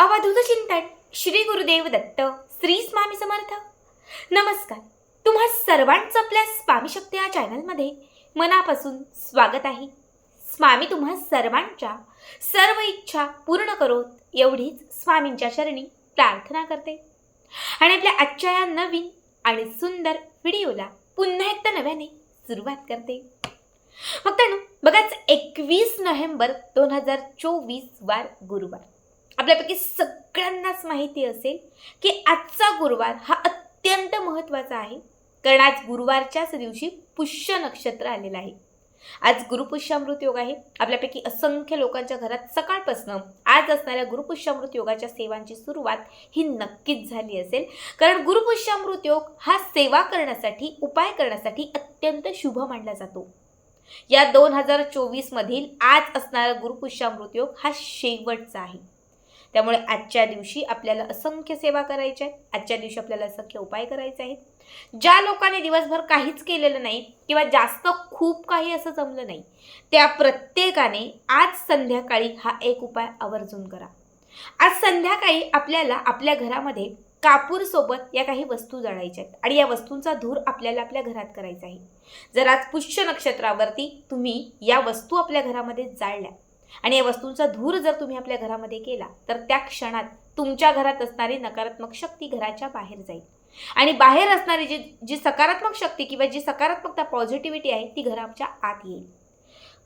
अवधूत चिंतन श्री गुरुदेव दत्त श्री स्वामी समर्थ. नमस्कार. तुम्हा सर्वांचं आपल्या स्वामी शक्ती या चॅनलमध्ये मनापासून स्वागत आहे. स्वामी तुम्हा सर्वांच्या सर्व इच्छा पूर्ण करोत एवढीच स्वामींच्या चरणी प्रार्थना करते. आणि आपल्या आजच्या या नवीन आणि सुंदर व्हिडिओला पुन्हा एकदा नव्याने सुरुवात करते. मित्रांनो बघाच एकवीस नोव्हेंबर दोन हजार चोवीस वार गुरुवार. आपल्यापैकी सगळ्यांनाच माहिती असेल की आजचा गुरुवार हा अत्यंत महत्त्वाचा आहे. कारण आज गुरुवारच्याच दिवशी पुष्य नक्षत्र आलेलं आहे. आज गुरुपुष्यामृत योग आहे. आपल्यापैकी असंख्य लोकांच्या घरात सकाळपासनं आज असणाऱ्या गुरुपुष्यामृत योगाच्या सेवांची सुरुवात ही नक्कीच झाली असेल. कारण गुरुपुष्यामृत योग हा सेवा करण्यासाठी उपाय करण्यासाठी अत्यंत शुभ मानला जातो. या दोन हजार चोवीसमधील आज असणारा गुरुपुष्यामृत योग हा शेवटचा आहे. त्यामुळे आजच्या दिवशी आपल्याला असंख्य सेवा करायच्या आहेत. आजच्या दिवशी आपल्याला असंख्य उपाय करायचे आहेत. ज्या लोकांनी दिवसभर काहीच केलेलं नाही किंवा जास्त खूप काही असं जमलं नाही त्या प्रत्येकाने आज संध्याकाळी हा एक उपाय आवर्जून करा. आज संध्याकाळी आपल्याला आपल्या घरामध्ये कापूर सोबत या काही वस्तू जाळायच्या आहेत आणि या वस्तूंचा धूर आपल्याला आपल्या घरात करायचा आहे. जर आज पुष्य नक्षत्रावरती तुम्ही या वस्तू आपल्या घरामध्ये जाळल्या आणि या वस्तूंचा धूर जर तुम्ही आपल्या घरामध्ये केला तर त्या क्षणात तुमच्या घरात असणारी नकारात्मक शक्ती घराच्या बाहेर जाईल. आणि बाहेर असणारी जी जी सकारात्मक शक्ती किंवा जी सकारात्मकता पॉझिटिव्हिटी आहे ती घराच्या आत येईल.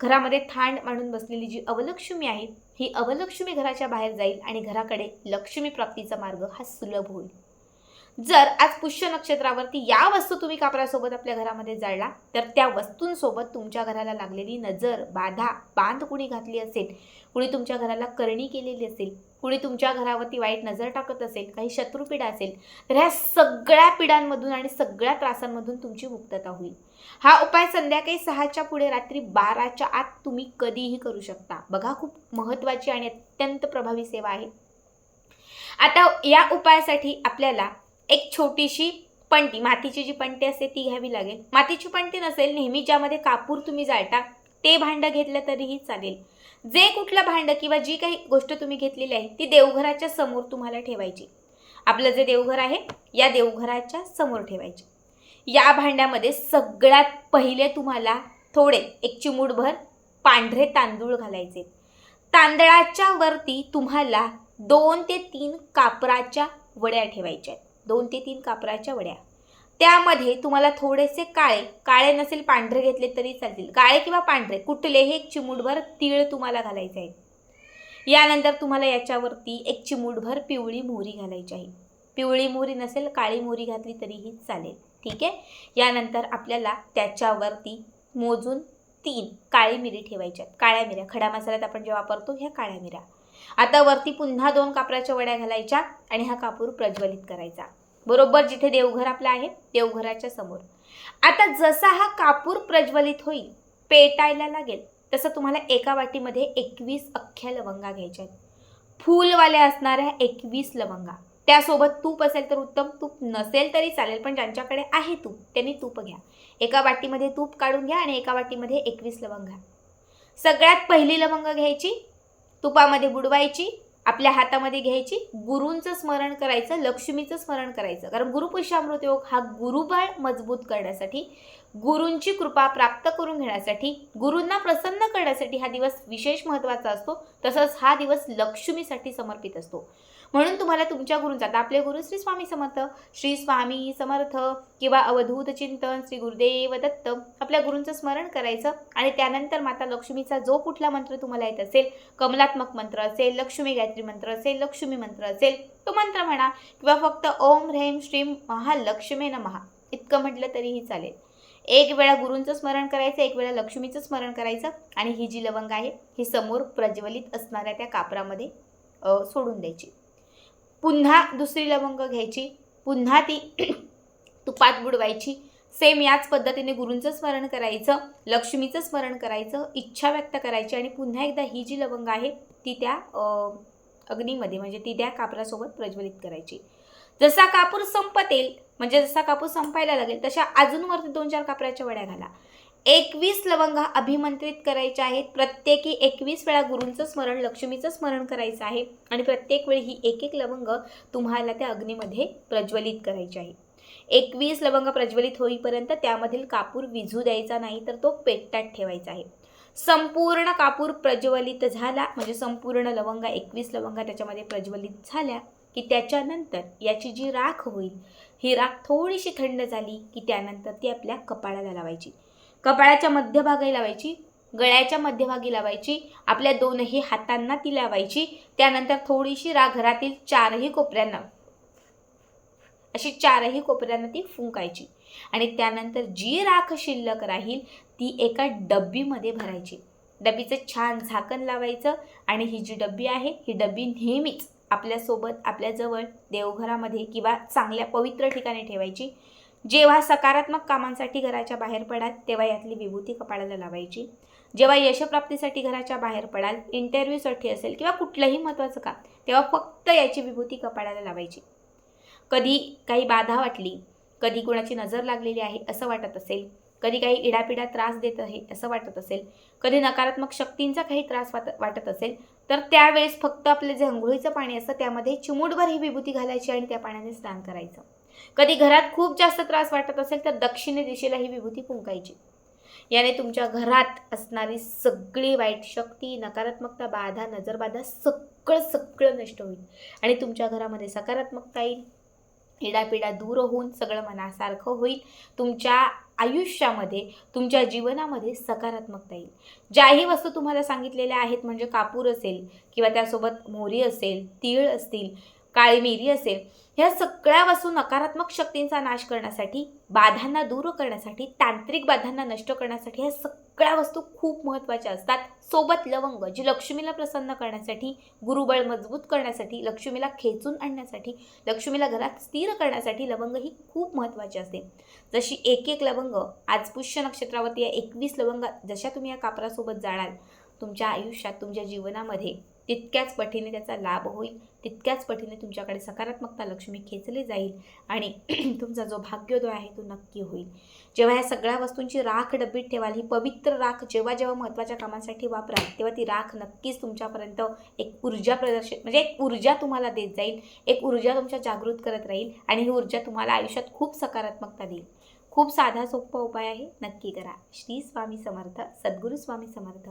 घरामध्ये थांड मांडून बसलेली जी अवलक्ष्मी आहे ही अवलक्ष्मी घराच्या बाहेर जाईल आणि घराकडे लक्ष्मी प्राप्तीचा मार्ग हा सुलभ होईल. जर आज पुष्य नक्षत्रावरती या वस्तू तुम्ही कापरासोबत आपल्या घरामध्ये जाळला तर त्या वस्तूंसोबत तुमच्या घराला लागलेली नजर बाधा बांध कुणी घातली असेल कुणी तुमच्या घराला करणी केलेली असेल कुणी तुमच्या घरावरती वाईट नजर टाकत असेल काही शत्रुपीडा असेल तर ह्या सगळ्या पिढ्यांमधून आणि सगळ्या त्रासांमधून तुमची मुक्तता होईल. हा उपाय संध्याकाळी सहाच्या पुढे रात्री बाराच्या आत तुम्ही कधीही करू शकता. बघा खूप महत्त्वाची आणि अत्यंत प्रभावी सेवा आहे. आता या उपायासाठी आपल्याला एक छोटीशी पंटी मातीची जी पंटी असते ती घ्यावी लागेल. मातीची पंटी नसेल नेहमी ज्यामध्ये कापूर तुम्ही जाळता ते भांडं घेतलं तरीही चालेल. जे कुठलं भांडं किंवा जी काही गोष्ट तुम्ही घेतलेली आहे ती देवघराच्या समोर तुम्हाला ठेवायची. आपलं जे देवघर आहे या देवघराच्या समोर ठेवायची. या भांड्यामध्ये सगळ्यात पहिले तुम्हाला थोडे एक चिमूटभर पांढरे तांदूळ घालायचे. तांदळाच्या वरती तुम्हाला दोन ते तीन कापराच्या वड्या ठेवायच्या आहेत. दोन ते तीन कापराच्या वड्या. त्यामध्ये तुम्हाला थोडेसे काळे काळे नसेल पांढरे घेतले तरी चालतील. काळे किंवा पांढरे कुठलेही एक चिमूटभर तीळ तुम्हाला घालायचे आहे. यानंतर तुम्हाला याच्यावरती एक चिमूटभर पिवळी मोहरी घालायची आहे. पिवळी मोहरी नसेल काळी मोहरी घातली तरीही चालेल. ठीक आहे? यानंतर आपल्याला त्याच्यावरती मोजून तीन काळी मिरी ठेवायच्या काळ्या मिऱ्या. खडा मसाल्यात आपण जे वापरतो ह्या काळ्या मिऱ्या. आता वरती पुन्हा दोन कापराच्या वड्या घालायच्या आणि हा कापूर प्रज्वलित करायचा. बरोबर जिथे देवघर आपलं आहे देवघराच्या समोर. आता जसा हा कापूर प्रज्वलित होईल पेटायला लागेल तसं तुम्हाला एका वाटीमध्ये एकवीस अख्ख्या लवंगा घ्यायच्या आहेत. फूलवाल्या असणाऱ्या एकवीस लवंगा. त्यासोबत तूप असेल तर उत्तम तूप नसेल तरी चालेल पण ज्यांच्याकडे आहे तूप त्यांनी तूप घ्या. एका वाटीमध्ये तूप काढून घ्या आणि एका वाटीमध्ये एकवीस लवंग. घ्या सगळ्यात पहिली लवंग घ्यायची तुपामध्ये बुडवायची आपल्या हातामध्ये घ्यायची गुरूंचं स्मरण करायचं लक्ष्मीचं स्मरण करायचं. कारण गुरुपुष्यामृत योग हा गुरुबळ मजबूत करण्यासाठी गुरूंची कृपा प्राप्त करून घेण्यासाठी गुरूंना प्रसन्न करण्यासाठी हा दिवस विशेष महत्त्वाचा असतो. तसंच हा दिवस लक्ष्मीसाठी समर्पित असतो. म्हणून तुम्हाला तुमच्या गुरूंचा आता आपले गुरु श्री स्वामी समर्थ श्री स्वामी समर्थ किंवा अवधूत चिंतन श्री गुरुदेव दत्त आपल्या गुरूंचं स्मरण करायचं आणि त्यानंतर माता लक्ष्मीचा जो कुठला मंत्र तुम्हाला येत असेल कमलात्मक मंत्र असेल लक्ष्मी गायत्री मंत्र असेल लक्ष्मी मंत्र असेल तो मंत्र म्हणा किंवा फक्त ओम ह्रेम श्रीम महालक्ष्मी नमहा इतकं म्हटलं तरीही चालेल. एक वेळा गुरूंचं स्मरण करायचं एक वेळा लक्ष्मीचं स्मरण करायचं आणि ही जी लवंग आहे ही समोर प्रज्वलित असणाऱ्या त्या कापरामध्ये सोडून द्यायची. पुन्हा दुसरी लवंग घ्यायची पुन्हा ती तुपात बुडवायची. सेम याच पद्धतीने गुरूंचं स्मरण करायचं लक्ष्मीचं स्मरण करायचं इच्छा व्यक्त करायची आणि पुन्हा एकदा ही जी लवंग आहे ती त्या अग्नीमध्ये म्हणजे ती त्या कापरासोबत प्रज्वलित करायची. जसा कापूर संपतेल म्हणजे जसा कापूर संपायला लागेल तशा अजून वरती दोन चार कापराच्या वड्या घाला. एकवीस लवंगा अभिमंत्रित करायच्या आहेत. प्रत्येकी एकवीस वेळा गुरूंचं स्मरण लक्ष्मीचं स्मरण करायचं आहे. आणि प्रत्येक वेळी ही एक एक लवंग तुम्हाला त्या अग्नीमध्ये प्रज्वलित करायची आहे. एकवीस लवंग प्रज्वलित होईपर्यंत त्यामधील कापूर विझू द्यायचा नाही तर तो पेटतात ठेवायचा आहे. संपूर्ण कापूर प्रज्वलित झाला म्हणजे संपूर्ण लवंगा एकवीस लवंगा त्याच्यामध्ये प्रज्वलित झाल्या की त्याच्यानंतर याची जी राख होईल ही राख थोडीशी थंड झाली की त्यानंतर ती आपल्या कपाळाला लावायची. कपाळाच्या मध्यभागी लावायची गळ्याच्या मध्यभागी लावायची आपल्या दोनही हातांना ती लावायची त्यानंतर थोडीशी रा घरातील चारही कोपऱ्यांना अशी चारही कोपऱ्यांना ती फुंकायची. आणि त्यानंतर जी राख शिल्लक राहील ती एका डब्बीमध्ये भरायची. डब्बीचं छान झाकण लावायचं आणि ही जी डब्बी आहे ही डब्बी नेहमीच आपल्यासोबत आपल्याजवळ देवघरामध्ये किंवा चांगल्या पवित्र ठिकाणी ठेवायची. जेव्हा सकारात्मक कामांसाठी घराच्या बाहेर पडाल तेव्हा यातली विभूती कपाळाला लावायची. जेव्हा यशप्राप्तीसाठी घराच्या बाहेर पडाल इंटरव्ह्यूसाठी असेल किंवा कुठलंही महत्त्वाचं काम तेव्हा फक्त याची विभूती कपाळाला लावायची. कधी काही बाधा वाटली कधी कोणाची नजर लागलेली आहे असं वाटत असेल कधी काही इडापिडा त्रास देत आहे असं वाटत असेल कधी नकारात्मक शक्तींचा काही त्रास वाट वाटत असेल तर त्यावेळेस फक्त आपलं जे अंघोळीचं पाणी असतं त्यामध्ये चिमूटभर ही विभूती घालायची आणि त्या पाण्याने स्नान करायचं. कधी घरात खूप जास्त त्रास वाटत असेल तर दक्षिणे दिशेला ही विभूती फुंकायची. याने तुमच्या घरात असणारी सगळी वाईट शक्ती नकारात्मकता बाधा नजरबाधा सगळं सगळं नष्ट होईल. आणि तुमच्या घरामध्ये सकारात्मकता येईल. इडापिडा दूर होऊन सगळं मनासारखं होईल. तुमच्या आयुष्यामध्ये तुमच्या जीवनामध्ये सकारात्मकता येईल. ज्याही वस्तू तुम्हाला सांगितलेल्या आहेत म्हणजे कापूर असेल किंवा त्यासोबत मोहरी असेल तीळ असतील काळी मिरी असेल ह्या सगळ्या वस्तू नकारात्मक शक्तींचा नाश करण्यासाठी बाधांना दूर करण्यासाठी तांत्रिक बाधांना नष्ट करण्यासाठी ह्या सगळ्या वस्तू खूप महत्त्वाच्या असतात. सोबत लवंग जी लक्ष्मीला प्रसन्न करण्यासाठी गुरुबळ मजबूत करण्यासाठी लक्ष्मीला खेचून आणण्यासाठी लक्ष्मीला घरात स्थिर करण्यासाठी लवंग ही खूप महत्त्वाची असते. जशी एक एक लवंग आज पुष्य नक्षत्रावरती या एकवीस लवंग जशा तुम्ही या कापरासोबत जाळाल तुमच्या आयुष्यात तुमच्या जीवनामध्ये तितक्याच पटीने त्याचा लाभ होईल तितक्याच पटीने तुमच्याकडे सकारात्मकता लक्ष्मी खेचली जाईल आणि तुमचा जो भाग्योदय आहे तो नक्की होईल. जेव्हा या सगळ्या वस्तूंची राख डब्बीत ठेवाल ही पवित्र राख जेव्हा जेव्हा महत्त्वाच्या कामासाठी वापराल तेव्हा ती राख नक्कीच तुमच्यापर्यंत एक ऊर्जा प्रदर्शित म्हणजे एक ऊर्जा तुम्हाला देत जाईल एक ऊर्जा तुमच्या जागृत करत राहील आणि ही ऊर्जा तुम्हाला आयुष्यात खूप सकारात्मकता देईल. खूप साधा सोपा उपाय आहे नक्की करा. श्री स्वामी समर्थ सद्गुरू स्वामी समर्थ.